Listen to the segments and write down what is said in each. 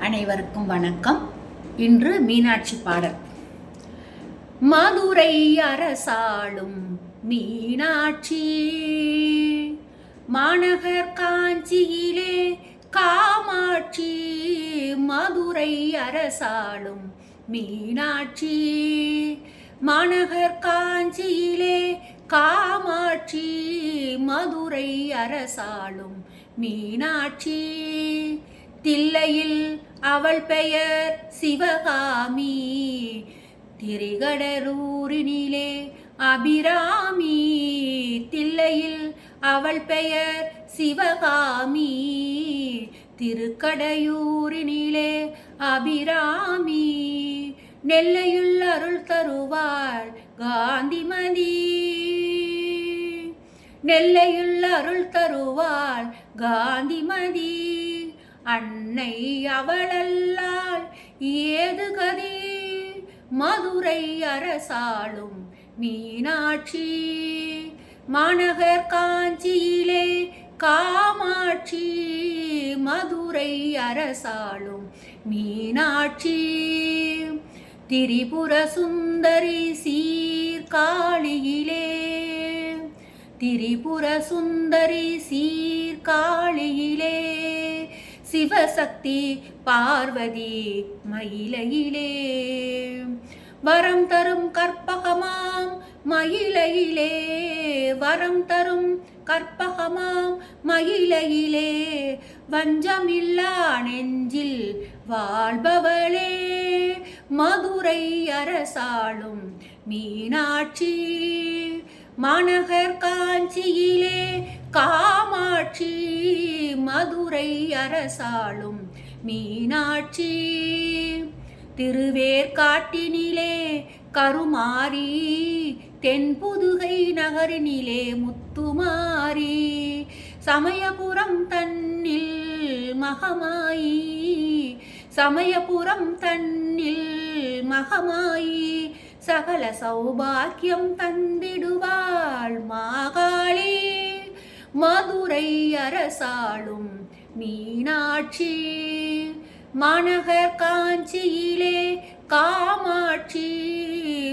அனைவருக்கும் வணக்கம். இன்று மீனாட்சி பாடல். மதுரை அரசாளும் மீனாட்சி மாநகர் காஞ்சியிலே காமாட்சி மதுரை அரசாளும் மீனாட்சி மாநகர் காஞ்சியிலே காமாட்சி மதுரை அரசாளும் மீனாட்சி. தில்லையில் அவள் பெயர் சிவகாமி. திரிகடரூரினிலே அபிராமி. தில்லையில் அவள் பெயர் சிவகாமி. திருக்கடையூரினிலே அபிராமி. நெல்லையுள் அருள் தருவாள் காந்திமதி. நெல்லையுள் அருள் தருவாள் காந்திமதி. அன்னை அவளல்லால் ஏது கதி? மதுரை அரசாளும் மீனாட்சி. மாநகர் காஞ்சியிலே காமாட்சி. மதுரை அரசாளும் மீனாட்சி. திரிபுர சுந்தரி சீர்காழியிலே. திரிபுர சுந்தரி சீர்காழியிலே. சிவசக்தி பார்வதி மயிலையிலே. வரம் தரும் கற்பகமாம் மயிலையிலே. வரம் தரும் கற்பகமாம் மயிலையிலே. வஞ்சமில்லா நெஞ்சில் வாழ்பவளே. மதுரை அரசாளும் மீனாட்சி. மாநகர் காஞ்சியிலே காமாட்சி மதுரை அரசாளும் மீனாட்சி. திருவேற்காட்டினிலே கருமாரி தென்புதுகை நகரினிலே முத்துமாரி சமயபுரம் தன்னில் மகமாயி சமயபுரம் தன்னில் மகமாயி சகல சௌபாக்கியம் தந்திடுவாள் மாகாளி. மதுரை அரசாளும் மீனாட்சி. மாநகர் காஞ்சியிலே காமாட்சி.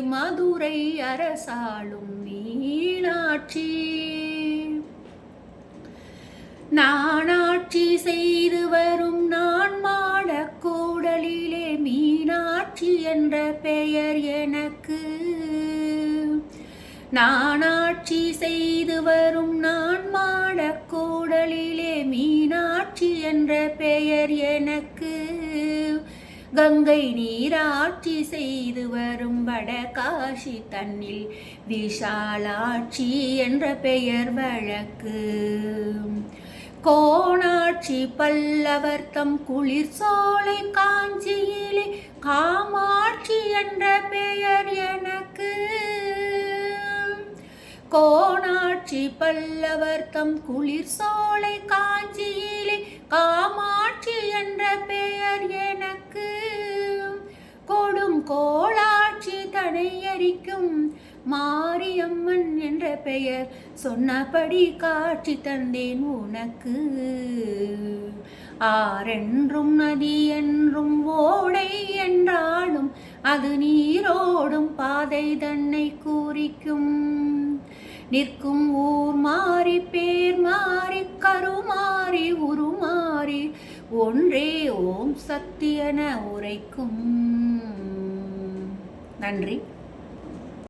மதுரை அரசாளும் மீனாட்சி. நானாட்சி செய்து வரும் நான் மாடக்கூடலிலே மீனாட்சி என்ற பெயர் எனக்கு. நானாட்சி செய்து வரும் நான் கடலிலே மீனாட்சி என்ற பெயர் எனக்கு. கங்கை நீராட்சி செய்து வரும் வடகாஷி தன்னில் விஷாலாட்சி என்ற பெயர் வழக்கு. கோணாட்சி பல்லவர் தம் குளிர் சோலை காஞ்சியிலே காமாட்சி என்ற பெயர் எனக்கு. காமாட்சி பல்லவர் தம் குளிர் சோலை காஞ்சியிலே காமாட்சி என்ற பெயர் எனக்கு. கொடும் கோளாட்சி தனையரிக்கும் மாரியம்மன் என்ற பெயர் சொன்னபடி காட்சி தந்தேன் உனக்கு. ஆரென்றும் நதி என்றும் ஓடை என்றாலும் அது நீரோடும் பாதை தன்னை கூறிக்கும். நிற்கும் ஊர் மாறி பேர் மாறி கருமாறி உருமாறி ஒன்றே ஓம் சக்தி என உரைக்கும். நன்றி.